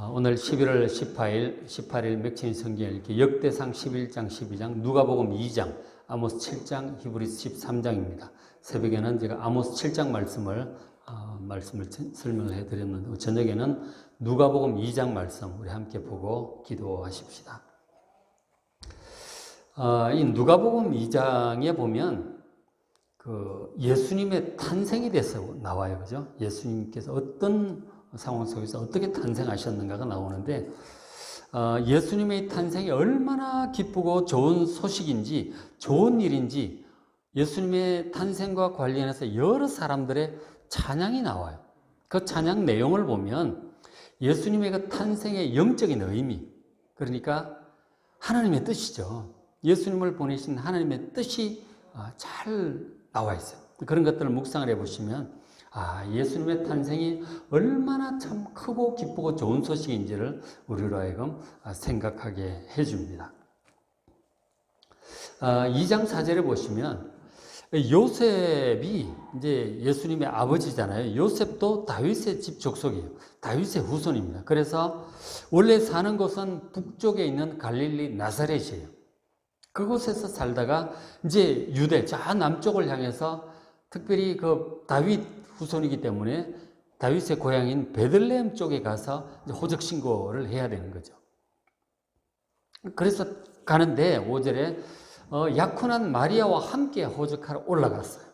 어, 오늘 11월 18일, 18일 맥체인 성경 읽기 역대상 11장, 12장, 누가복음 2장, 아모스 7장, 히브리스 13장입니다. 새벽에는 제가 아모스 7장 말씀을 어, 말씀을 전- 설명을 해드렸는데 저녁에는 누가복음 2장 말씀 우리 함께 보고 기도하십시다. 어, 이 누가복음 2장에 보면 그 예수님의 탄생에 대해서 나와요, 그죠? 예수님께서 어떤 상황 속에서 어떻게 탄생하셨는가가 나오는데 어, 예수님의 탄생이 얼마나 기쁘고 좋은 소식인지 좋은 일인지 예수님의 탄생과 관련해서 여러 사람들의 찬양이 나와요. 그 찬양 내용을 보면 예수님의 그 탄생의 영적인 의미, 그러니까 하나님의 뜻이죠. 예수님을 보내신 하나님의 뜻이 아, 잘 나와 있어요. 그런 것들을 묵상을 해보시면 아, 예수님의 탄생이 얼마나 참 크고 기쁘고 좋은 소식인지를 우리로 하여금 아, 생각하게 해줍니다. 아, 2장 4절에 보시면 요셉이 이제 예수님의 아버지잖아요. 요셉도 다윗의 집 족속이에요. 다윗의 후손입니다. 그래서 원래 사는 곳은 북쪽에 있는 갈릴리 나사렛이에요. 그곳에서 살다가 이제 유대, 저 남쪽을 향해서 특별히 그 다윗 후손이기 때문에 다윗의 고향인 베들레헴 쪽에 가서 호적 신고를 해야 되는 거죠. 그래서 가는데 5절에 어, 약혼한 마리아와 함께 호적하러 올라갔어요.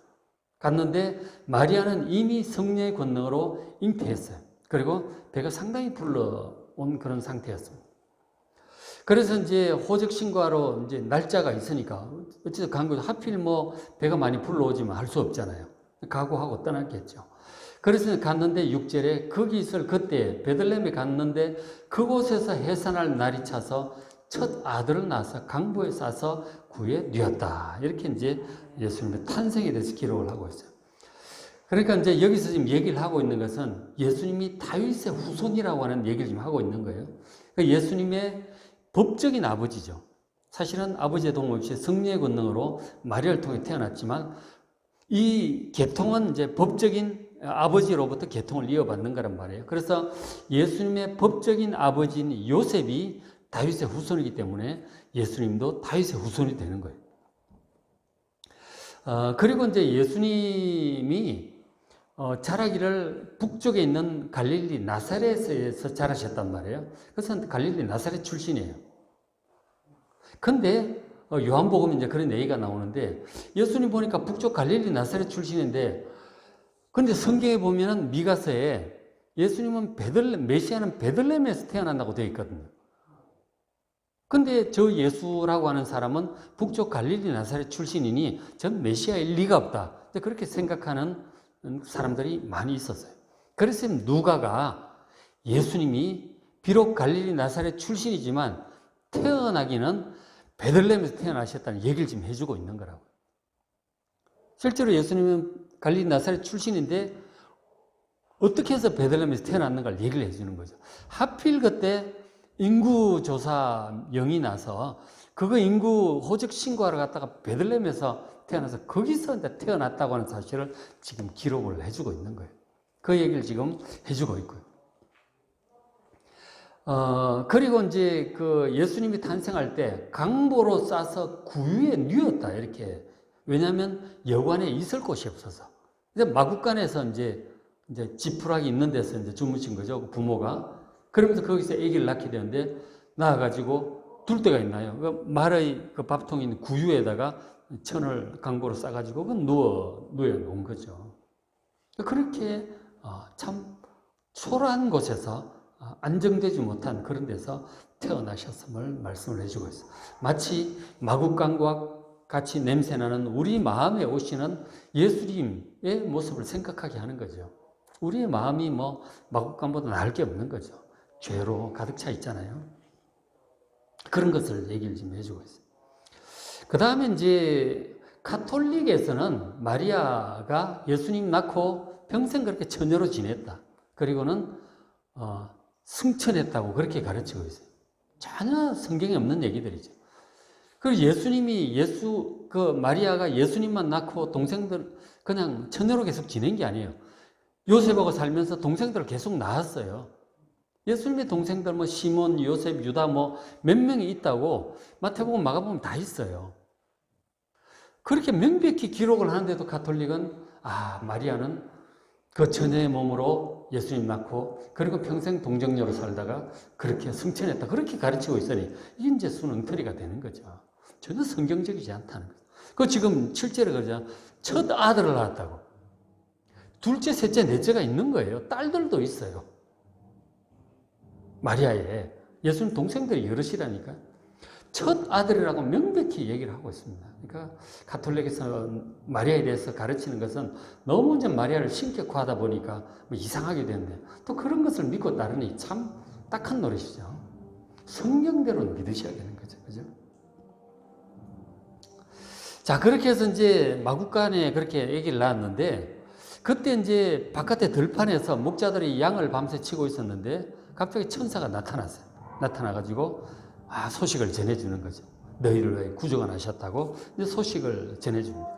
갔는데 마리아는 이미 성령의 권능으로 잉태했어요. 그리고 배가 상당히 불러온 그런 상태였습니다. 그래서 이제 호적 신고하러 이제 날짜가 있으니까 어쨌든 간 거죠. 하필 뭐 배가 많이 불러오지만 할 수 없잖아요. 각오하고 떠났겠죠. 그래서 갔는데 6절에 거기 있을 그때 베들레헴에 갔는데 그곳에서 해산할 날이 차서 첫 아들을 낳아서 강보에 싸서 구에 뉘었다. 이렇게 이제 예수님의 탄생에 대해서 기록을 하고 있어요. 그러니까 이제 여기서 지금 얘기를 하고 있는 것은 예수님이 다윗의 후손이라고 하는 얘기를 지금 하고 있는 거예요. 그러니까 예수님의 법적인 아버지죠. 사실은 아버지의 도움 없이 성령의 권능으로 마리아를 통해 태어났지만 이 계통은 이제 법적인 아버지로부터 계통을 이어받는 거란 말이에요. 그래서 예수님의 법적인 아버지인 요셉이 다윗의 후손이기 때문에 예수님도 다윗의 후손이 되는 거예요. 어, 그리고 이제 예수님이 어, 자라기를 북쪽에 있는 갈릴리 나사렛에서 자라셨단 말이에요. 그래서 갈릴리 나사렛 출신이에요. 근데 어, 요한복음 이제 그런 얘기가 나오는데 예수님 보니까 북쪽 갈릴리 나사렛 출신인데 근데 성경에 보면은 미가서에 예수님은 베들레 메시아는 베들레헴에서 태어난다고 되어 있거든요. 근데 저 예수라고 하는 사람은 북쪽 갈릴리 나사렛 출신이니 전 메시아일 리가 없다. 그렇게 생각하는 사람들이 많이 있었어요. 그래서 누가가 예수님이 비록 갈릴리 나사렛 출신이지만 태어나기는 베들레헴에서 태어나셨다는 얘기를 지금 해주고 있는 거라고. 실제로 예수님은 갈릴리 나사렛 출신인데 어떻게 해서 베들레헴에서 태어났는가를 얘기를 해주는 거죠. 하필 그때 인구 조사 영이 나서 그거 인구 호적 신고하러 갔다가 베들레헴에서 태어나서 거기서 이제 태어났다고 하는 사실을 지금 기록을 해주고 있는 거예요. 그 얘기를 지금 해주고 있고요. 어, 그리고 이제 그 예수님이 탄생할 때 강보로 싸서 구유에 뉘었다. 이렇게. 왜냐하면 여관에 있을 곳이 없어서. 이제 마국간에서 이제, 이제 지푸라기 있는 데서 이제 주무신 거죠. 그 부모가. 그러면서 거기서 아기를 낳게 되는데, 낳아가지고 둘 데가 있나요? 그 말의 그 밥통인 구유에다가 천을 강보로 싸가지고 그 누워, 누워 놓은 거죠. 그렇게 어, 참 초라한 곳에서 어, 안정되지 못한 그런 데서 태어나셨음을 말씀을 해주고 있어요. 마치 마국간과 같이 냄새나는 우리 마음에 오시는 예수님의 모습을 생각하게 하는 거죠. 우리의 마음이 뭐 마국간보다 나을 게 없는 거죠. 죄로 가득 차 있잖아요. 그런 것을 얘기를 지금 해주고 있어요. 그 다음에 이제 카톨릭에서는 마리아가 예수님 낳고 평생 그렇게 처녀로 지냈다. 그리고는 어, 승천했다고 그렇게 가르치고 있어요. 전혀 성경에 없는 얘기들이죠. 그리고 예수님이 예수 그 마리아가 예수님만 낳고 동생들 그냥 처녀로 계속 지낸 게 아니에요. 요셉하고 살면서 동생들을 계속 낳았어요. 예수님의 동생들 뭐 시몬, 요셉, 유다 뭐 몇 명이 있다고 마태복음, 마가복음 다 있어요. 그렇게 명백히 기록을 하는데도 가톨릭은 아 마리아는 그 처녀의 몸으로 예수님 낳고 그리고 평생 동정녀로 살다가 그렇게 승천했다 그렇게 가르치고 있으니 이제 순응터리가 되는 거죠. 전혀 성경적이지 않다는 거죠. 그 지금 실제로 그러죠. 첫 아들을 낳았다고. 둘째, 셋째, 넷째가 있는 거예요. 딸들도 있어요. 마리아의 예수님 동생들이 여럿이라니까. 첫 아들이라고 명백히 얘기를 하고 있습니다. 그러니까 가톨릭에서 마리아에 대해서 가르치는 것은 너무 이제 마리아를 신격화하다 보니까 뭐 이상하게 되는데 또 그런 것을 믿고 따르니 참 딱한 노릇이죠. 성경대로 믿으셔야 되는 거죠. 그죠? 자, 그렇게 해서 이제 마국간에 그렇게 얘기를 나왔는데 그때 이제 바깥에 들판에서 목자들이 양을 밤새 치고 있었는데 갑자기 천사가 나타났어요. 나타나가지고 아, 소식을 전해주는 거죠. 너희를 왜 구조가 나셨다고 이제 소식을 전해줍니다.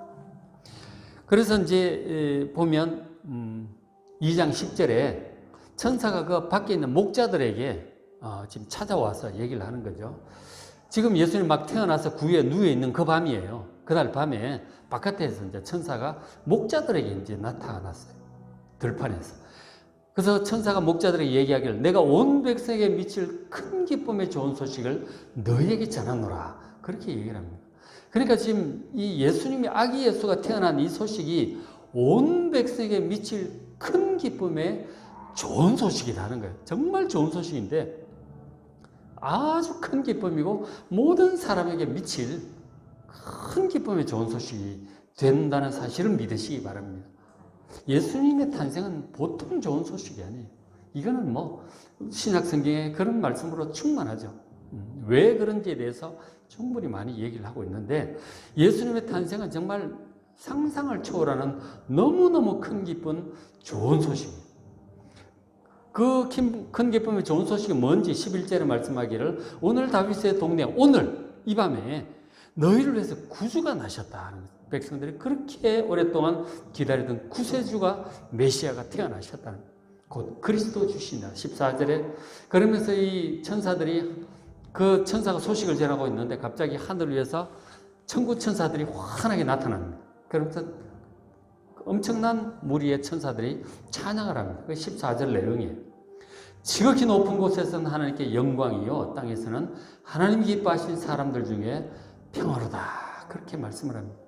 그래서 이제 보면 음, 2장 10절에 천사가 그 밖에 있는 목자들에게 어, 지금 찾아와서 얘기를 하는 거죠. 지금 예수님 막 태어나서 구유에 누워 있는 그 밤이에요. 그날 밤에 바깥에서 이제 천사가 목자들에게 이제 나타났어요. 들판에서. 그래서 천사가 목자들에게 얘기하기를 내가 온 백성에게 미칠 큰 기쁨의 좋은 소식을 너희에게 전하노라. 그렇게 얘기를 합니다. 그러니까 지금 이 예수님이 아기 예수가 태어난 이 소식이 온 백성에게 미칠 큰 기쁨의 좋은 소식이라는 거예요. 정말 좋은 소식인데 아주 큰 기쁨이고 모든 사람에게 미칠 큰 기쁨의 좋은 소식이 된다는 사실을 믿으시기 바랍니다. 예수님의 탄생은 보통 좋은 소식이 아니에요. 이거는 뭐 신약 성경에 그런 말씀으로 충만하죠. 음, 왜 그런지에 대해서 충분히 많이 얘기를 하고 있는데 예수님의 탄생은 정말 상상을 초월하는 너무너무 큰 기쁜 좋은 소식이에요. 그 큰 기쁨의 좋은 소식이 뭔지 11절에 말씀하기를 오늘 다윗의 동네 오늘 이 밤에 너희를 위해서 구주가 나셨다 하는 거예요. 백성들이 그렇게 오랫동안 기다리던 구세주가 메시아가 태어나셨다는 곧 그리스도 주시다 14절에 그러면서 이 천사들이 그 천사가 소식을 전하고 있는데 갑자기 하늘 위에서 천구 천사들이 환하게 나타납니다. 그러면서 엄청난 무리의 천사들이 찬양을 합니다. 그 14절 내용이에요. 지극히 높은 곳에서는 하나님께 영광이요 땅에서는 하나님 기뻐하신 사람들 중에 평화로다 그렇게 말씀을 합니다.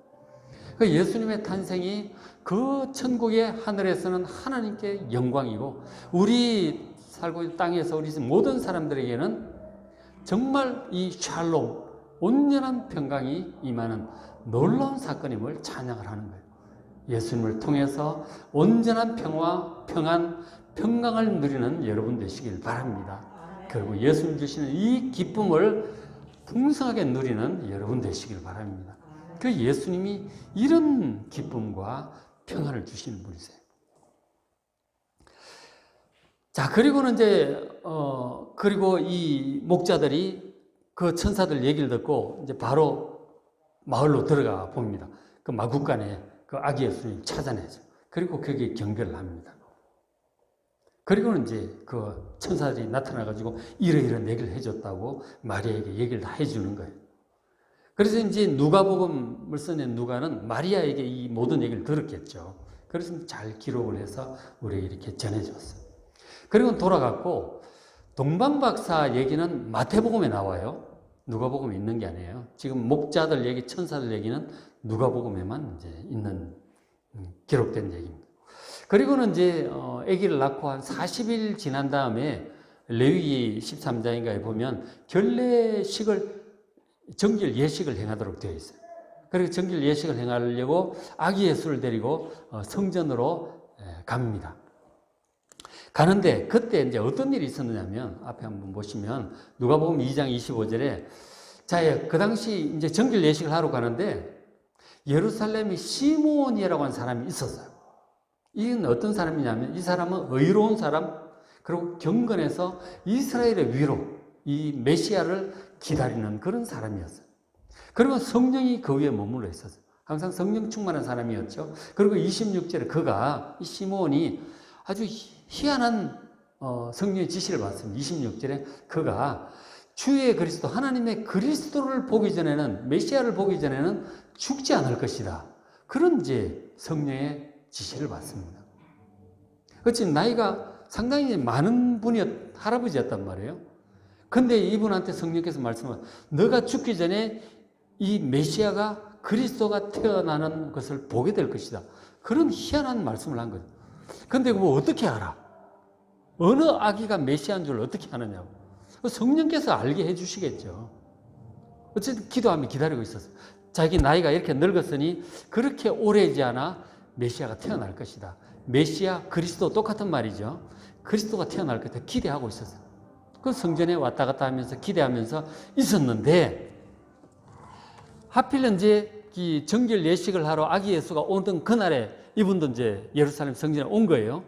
그 예수님의 탄생이 그 천국의 하늘에서는 하나님께 영광이고 우리 살고 있는 땅에서 우리 모든 사람들에게는 정말 이 샬롬 온전한 평강이 임하는 놀라운 사건임을 찬양을 하는 거예요. 예수님을 통해서 온전한 평화, 평안, 평강을 누리는 여러분 되시길 바랍니다. 결국 예수님 주시는 이 기쁨을 풍성하게 누리는 여러분 되시길 바랍니다. 그 예수님이 이런 기쁨과 평안을 주시는 분이세요. 자, 그리고는 이제, 어, 그리고 이 목자들이 그 천사들 얘기를 듣고 이제 바로 마을로 들어가 봅니다. 그 마국간에 그 아기 예수님 찾아내죠. 그리고 거기에 경배를 합니다. 그리고는 이제 그 천사들이 나타나가지고 이러이러한 얘기를 해줬다고 마리아에게 얘기를 다 해주는 거예요. 그래서 이제 누가복음을 써낸 누가는 마리아에게 이 모든 얘기를 들었겠죠. 그래서 잘 기록을 해서 우리에게 이렇게 전해줬어요. 그리고 돌아갔고 동방박사 얘기는 마태복음에 나와요. 누가복음에 있는 게 아니에요. 지금 목자들 얘기, 천사들 얘기는 누가복음에만 이제 있는 음, 기록된 얘기입니다. 그리고는 이제 어, 아기를 낳고 한 40일 지난 다음에 레위기 13장인가에 보면 결례식을 정길 예식을 행하도록 되어 있어요. 그리고 정길 예식을 행하려고 아기 예수를 데리고 어, 성전으로 갑니다. 가는데 그때 이제 어떤 일이 있었느냐면 앞에 한번 보시면 누가 보면 2장 25절에 자, 그 당시 이제 정길 예식을 하러 가는데 예루살렘이 시몬이라고 하는 사람이 있었어요. 이건 어떤 사람이냐면 이 사람은 의로운 사람 그리고 경건해서 이스라엘의 위로 이 메시아를 기다리는 그런 사람이었어요. 그리고 성령이 그 위에 머물러 있었어요. 항상 성령 충만한 사람이었죠. 그리고 26절에 그가 이 시몬이 아주 희한한 어, 성령의 지시를 받습니다. 26절에 그가 주의 그리스도 하나님의 그리스도를 보기 전에는 메시아를 보기 전에는 죽지 않을 것이다. 그런 이제 성령의 지시를 받습니다. 그렇지 나이가 상당히 많은 분이 할아버지였단 말이에요. 근데 이분한테 성령께서 말씀을 너가 죽기 전에 이 메시아가 그리스도가 태어나는 것을 보게 될 것이다. 그런 희한한 말씀을 한 거죠. 근데 그거 어떻게 알아? 어느 아기가 메시아인 줄 어떻게 아느냐고. 성령께서 알게 해주시겠죠. 어쨌든 기도하며 기다리고 있었어요. 자기 나이가 이렇게 늙었으니 그렇게 오래지 않아 메시아가 태어날 것이다. 메시아, 그리스도 똑같은 말이죠. 그리스도가 태어날 것을 기대하고 있었어요. 그 성전에 왔다 갔다 하면서 기대하면서 있었는데 하필 이제 이 정결 예식을 하러 아기 예수가 오던 그날에 이분도 이제 예루살렘 성전에 온 거예요.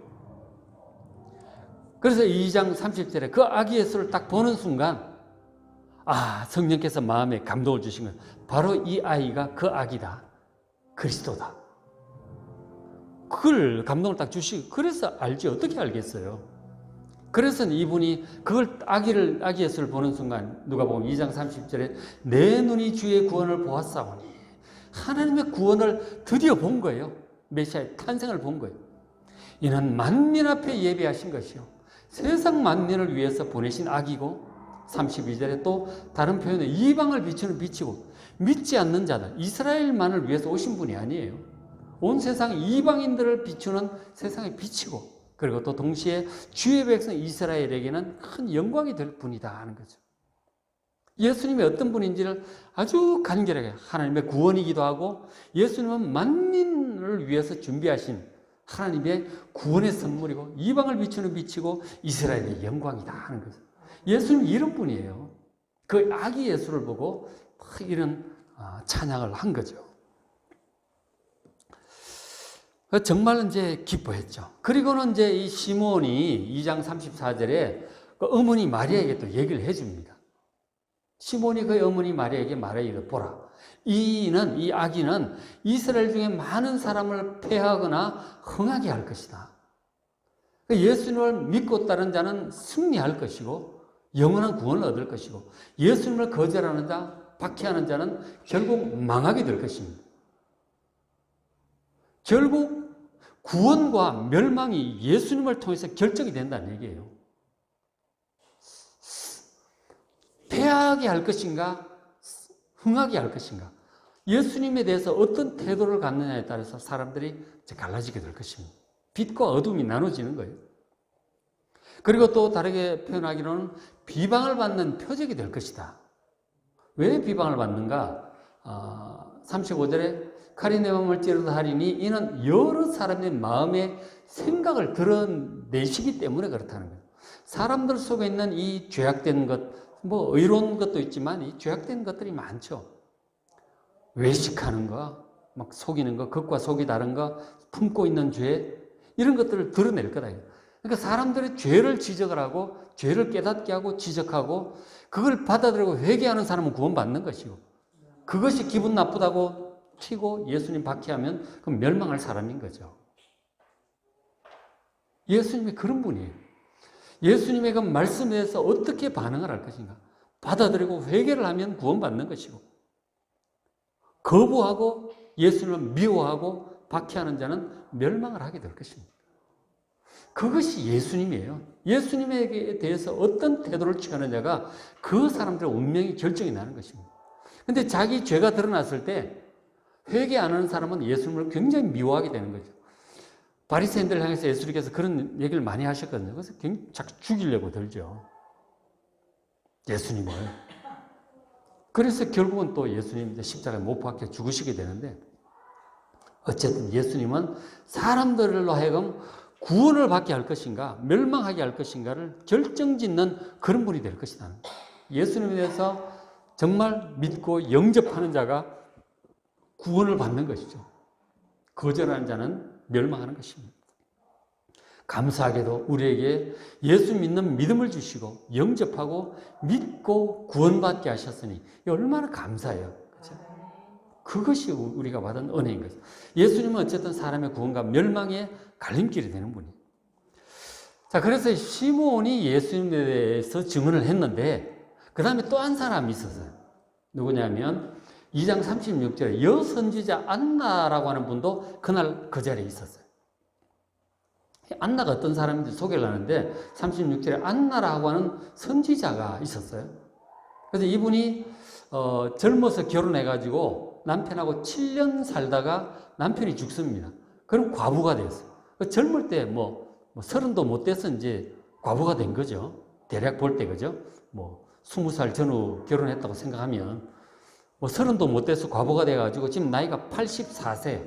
그래서 2장 30절에 그 아기 예수를 딱 보는 순간 아 성령께서 마음에 감동을 주신 거예요. 바로 이 아이가 그 아기다. 그리스도다. 그걸 감동을 딱 주시고 그래서 알지 어떻게 알겠어요. 그래서 이분이 그걸 아기를 아기 예수를 보는 순간 누가 보면 2장 30절에 내 눈이 주의 구원을 보았사오니 하나님의 구원을 드디어 본 거예요. 메시아의 탄생을 본 거예요. 이는 만민 앞에 예배하신 것이요. 세상 만민을 위해서 보내신 악이고 32절에 또 다른 표현에 이방을 비추는 빛이고 믿지 않는 자들 이스라엘만을 위해서 오신 분이 아니에요. 온 세상 이방인들을 비추는 세상의 빛이고 그리고 또 동시에 주의 백성 이스라엘에게는 큰 영광이 될 분이다 하는 거죠. 예수님이 어떤 분인지를 아주 간결하게 하나님의 구원이기도 하고 예수님은 만민을 위해서 준비하신 하나님의 구원의 선물이고 이방을 비추는 빛이고 이스라엘의 영광이다 하는 거죠. 예수님 이런 분이에요. 그 아기 예수를 보고 이런 아, 찬양을 한 거죠. 정말 이제 기뻐했죠. 그리고는 이제 이 시몬이 2장 34절에 그 어머니 마리아에게 또 얘기를 해줍니다. 시몬이 그 어머니 마리아에게 말해 보라. 이는 이 아기는 이스라엘 중에 많은 사람을 패하거나 흥하게 할 것이다. 그 예수님을 믿고 따른 자는 승리할 것이고 영원한 구원을 얻을 것이고 예수님을 거절하는 자, 박해하는 자는 결국 망하게 될 것입니다. 결국 구원과 멸망이 예수님을 통해서 결정이 된다는 얘기예요. 패하게 할 것인가, 흥하게 할 것인가. 예수님에 대해서 어떤 태도를 갖느냐에 따라서 사람들이 갈라지게 될 것입니다. 빛과 어둠이 나눠지는 거예요. 그리고 또 다르게 표현하기로는 비방을 받는 표적이 될 것이다. 왜 비방을 받는가? 어, 35절에 내 마음을 찌르다 하리니 이는 여러 사람의 마음의 생각을 드러내시기 때문에 그렇다는 거예요. 사람들 속에 있는 이 죄악된 것, 뭐 의로운 것도 있지만 이 죄악된 것들이 많죠. 외식하는 거, 막 속이는 거, 겉과 속이 다른 거, 품고 있는 죄, 이런 것들을 드러낼 거다. 그러니까 사람들이 죄를 지적을 하고, 죄를 깨닫게 하고, 지적하고, 그걸 받아들이고 회개하는 사람은 구원받는 것이고, 그것이 기분 나쁘다고 튀고 예수님 박해하면 그럼 멸망할 사람인 거죠. 예수님이 그런 분이에요. 예수님의 그 말씀에 대해서 어떻게 반응을 할 것인가? 받아들이고 회개를 하면 구원받는 것이고, 거부하고 예수님을 미워하고 박해하는 자는 멸망을 하게 될 것입니다. 그것이 예수님이에요. 예수님에 대해서 어떤 태도를 취하느냐가 그 사람들의 운명이 결정이 나는 것입니다. 근데 자기 죄가 드러났을 때 회개 안 하는 사람은 예수님을 굉장히 미워하게 되는 거죠. 바리새인들 향해서 예수님께서 그런 얘기를 많이 하셨거든요. 그래서 자꾸 죽이려고 들죠. 예수님을. 그래서 결국은 또 예수님 십자가에 못 박혀 죽으시게 되는데 어쨌든 예수님은 사람들로 하여금 구원을 받게 할 것인가, 멸망하게 할 것인가를 결정짓는 그런 분이 될 것이다. 예수님에 대해서 정말 믿고 영접하는 자가 구원을 받는 것이죠. 거절하는 자는 멸망하는 것입니다. 감사하게도 우리에게 예수 믿는 믿음을 주시고 영접하고 믿고 구원받게 하셨으니 얼마나 감사해요. 그렇죠? 그것이 우리가 받은 은혜인 거죠. 예수님은 어쨌든 사람의 구원과 멸망의 갈림길이 되는 분이에요. 자, 그래서 시몬이 예수님에 대해서 증언을 했는데, 그 다음에 또 한 사람이 있었어요. 누구냐면, 2장 36절에 여선지자 안나라고 하는 분도 그날 그 자리에 있었어요. 안나가 어떤 사람인지 소개를 하는데, 36절에 안나라고 하는 선지자가 있었어요. 그래서 이분이, 어, 젊어서 결혼해가지고 남편하고 7년 살다가 남편이 죽습니다. 그럼 과부가 됐어요. 그 젊을 때 뭐, 뭐 서른도 못 돼서 이제 과부가 된 거죠. 대략 볼 때 그죠? 뭐 스무 살 전후 결혼했다고 생각하면 뭐 서른도 못 돼서 과부가 돼가지고 지금 나이가 84세.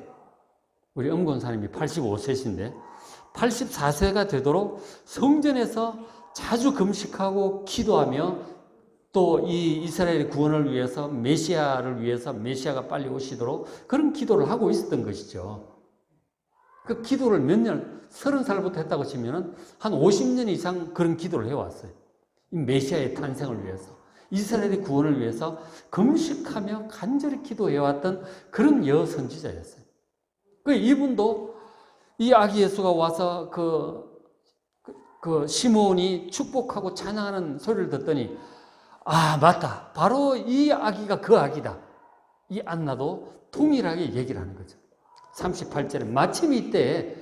우리 엄권사님이 85세신데 84세가 되도록 성전에서 자주 금식하고 기도하며 또 이 이스라엘의 구원을 위해서 메시아를 위해서 메시아가 빨리 오시도록 그런 기도를 하고 있었던 것이죠. 그 기도를 몇 년, 서른 살부터 했다고 치면은 한 50년 이상 그런 기도를 해왔어요. 이 메시아의 탄생을 위해서. 이스라엘의 구원을 위해서 금식하며 간절히 기도해왔던 그런 여선지자였어요. 그 이분도 이 아기 예수가 와서 그, 그, 그 시몬이 축복하고 찬양하는 소리를 듣더니 아, 맞다. 바로 이 아기가 그 아기다. 이 안나도 동일하게 얘기를 하는 거죠. 38절에 마침 이때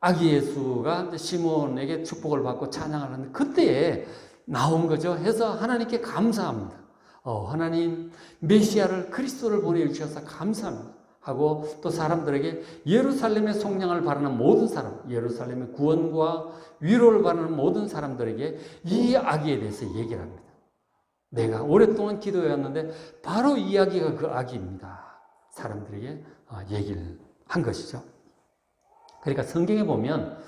아기 예수가 시몬에게 축복을 받고 찬양을 하는 그때에 나온 거죠. 해서 하나님께 감사합니다. 어, 하나님 메시아를 그리스도를 보내주셔서 감사합니다. 하고 또 사람들에게 예루살렘의 속량을 바라는 모든 사람, 예루살렘의 구원과 위로를 바라는 모든 사람들에게 이 아기에 대해서 얘기를 합니다. 내가 오랫동안 기도해왔는데 바로 이 아기가 그 아기입니다. 사람들에게 얘기를 한 것이죠. 그러니까 성경에 보면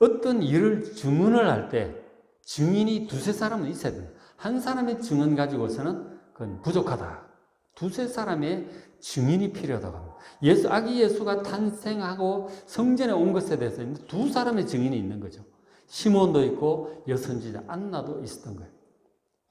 어떤 일을 증언을 할 때 증인이 두세 사람은 있어야 됩니다. 한 사람의 증언 가지고서는 그건 부족하다. 두세 사람의 증인이 필요하다고 합니다. 예수, 아기 예수가 탄생하고 성전에 온 것에 대해서 두 사람의 증인이 있는 거죠. 시몬도 있고 여선지자 안나도 있었던 거예요.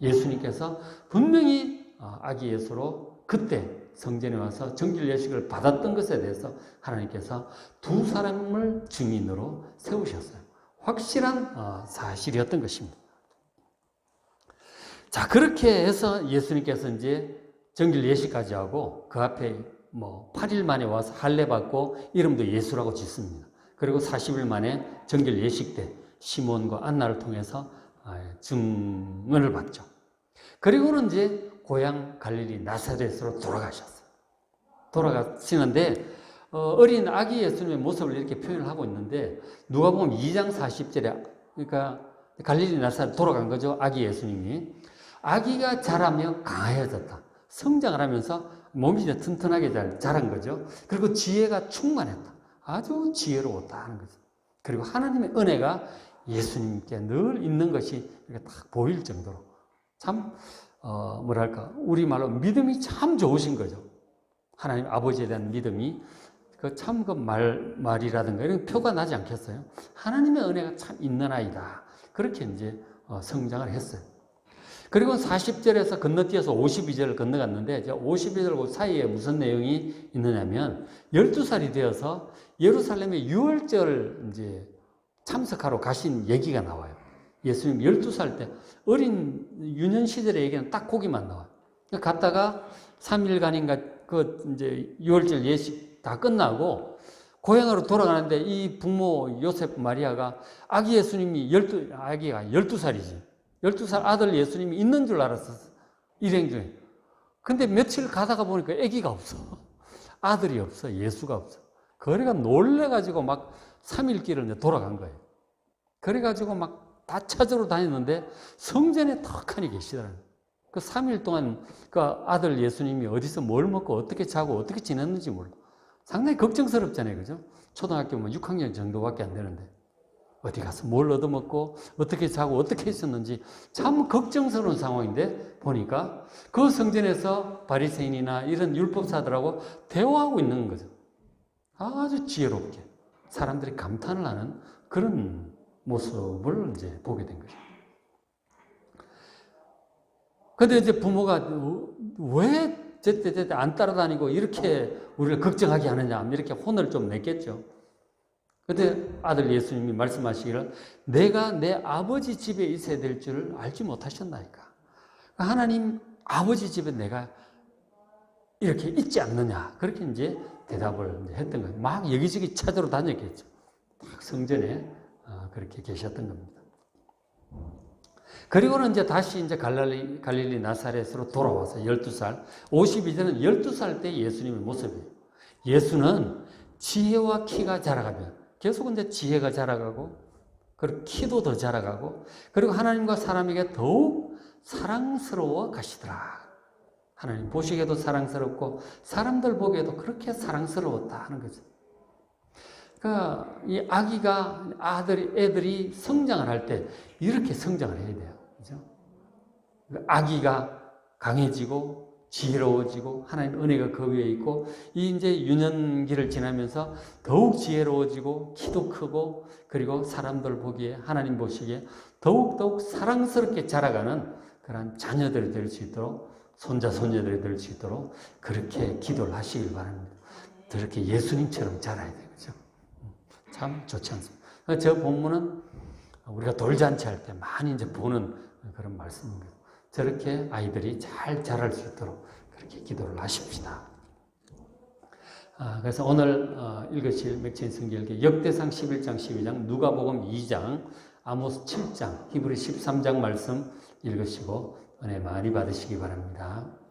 예수님께서 분명히 어, 아기 예수로 그때 성전에 와서 정길 예식을 받았던 것에 대해서 하나님께서 두 사람을 증인으로 세우셨어요. 확실한 어, 사실이었던 것입니다. 자, 그렇게 해서 예수님께서 이제 정길 예식까지 하고 그 앞에 뭐 8일 만에 와서 할례 받고 이름도 예수라고 짓습니다. 그리고 40일 만에 정길 예식 때 시몬과 안나를 통해서 아, 증언을 받죠. 그리고는 이제 고향 갈릴리 나사렛으로 돌아가셨어요. 돌아가시는데 어, 린 아기 예수님의 모습을 이렇게 표현을 하고 있는데 누가 보면 2장 40절에 그러니까 갈릴리 나사렛 돌아간 거죠. 아기 예수님이 아기가 자라며 강해졌다. 성장을 하면서 몸이 튼튼하게 잘 자란 거죠. 그리고 지혜가 충만했다. 아주 지혜로웠다 하는 거죠. 그리고 하나님의 은혜가 예수님께 늘 있는 것이 이렇게 딱 보일 정도로 참 어, 뭐랄까 우리말로 믿음이 참 좋으신 거죠. 하나님 아버지에 대한 믿음이 그 참 그 말 말이라든가 이런 표가 나지 않겠어요? 하나님의 은혜가 참 있는 아이다. 그렇게 이제 어, 성장을 했어요. 그리고 40절에서 건너뛰어서 52절을 건너갔는데 52절 사이에 무슨 내용이 있느냐면 12살이 되어서 예루살렘의 6월절 이제 참석하러 가신 얘기가 나와요. 예수님 12살 때 어린 유년 시절의 얘기는 딱 거기만 나와요. 갔다가 3일간인가 그 이제 6월절 예식 다 끝나고 고향으로 돌아가는데 이 부모 요셉 마리아가 아기 예수님이 12 아기가 12살이지. 12살 아들 예수님이 있는 줄 알았었어. 일행 중에. 근데 며칠 가다가 보니까 아기가 없어. 아들이 없어. 예수가 없어. 그래가 놀래가지고 막 3일 길을 돌아간 거예요. 그래가지고 막 다 찾으러 다녔는데 성전에 턱하니 계시더라고요. 그 3일 동안 그 아들 예수님이 어디서 뭘 먹고 어떻게 자고 어떻게 지냈는지 몰라. 상당히 걱정스럽잖아요. 그죠? 초등학교 뭐 6학년 정도밖에 안 되는데. 어디 가서 뭘 얻어먹고 어떻게 자고 어떻게 있었는지 참 걱정스러운 상황인데 보니까 그 성전에서 바리새인이나 이런 율법사들하고 대화하고 있는 거죠. 아주 지혜롭게 사람들이 감탄을 하는 그런 모습을 이제 보게 된 거죠. 근데 이제 부모가 왜 제때 제때 안 따라다니고 이렇게 우리를 걱정하게 하느냐 이렇게 혼을 좀 냈겠죠. 그때 아들 예수님이 말씀하시기를 내가 내 아버지 집에 있어야 될 줄을 알지 못하셨나이까. 하나님 아버지 집에 내가 이렇게 있지 않느냐. 그렇게 이제 대답을 했던 거예요. 막 여기저기 찾으러 다녔겠죠. 딱 성전에 어, 그렇게 계셨던 겁니다. 그리고는 이제 다시 이제 갈릴리, 갈릴리 나사렛으로 돌아와서 12살, 52세는 12살 때 예수님의 모습이에요. 예수는 지혜와 키가 자라가면 계속 이제 지혜가 자라가고 그리고 키도 더 자라가고 그리고 하나님과 사람에게 더욱 사랑스러워 가시더라. 하나님 보시기에도 사랑스럽고 사람들 보기에도 그렇게 사랑스러웠다 하는 거죠. 그러니까 이 아기가 아들이 애들이 성장을 할 때 이렇게 성장을 해야 돼요. 그죠? 아기가 강해지고 지혜로워지고 하나님 은혜가 그 위에 있고 이 이제 유년기를 지나면서 더욱 지혜로워지고 키도 크고 그리고 사람들 보기에 하나님 보시기에 더욱 더욱 사랑스럽게 자라가는 그런 자녀들이 될 수 있도록 손자 손녀들이 될 수 있도록 그렇게 기도를 하시길 바랍니다. 그렇게 예수님처럼 자라야 되죠. 참 좋지 않습니다. 저 본문은 우리가 돌잔치 할 때 많이 이제 보는 그런 말씀입니다. 저렇게 아이들이 잘 자랄 수 있도록 그렇게 기도를 하십시다. 아, 그래서 오늘 어, 읽으실 맥체인 성경의 역대상 11장, 12장, 누가복음 2장, 아모스 7장, 히브리 13장 말씀 읽으시고 은혜 많이 받으시기 바랍니다.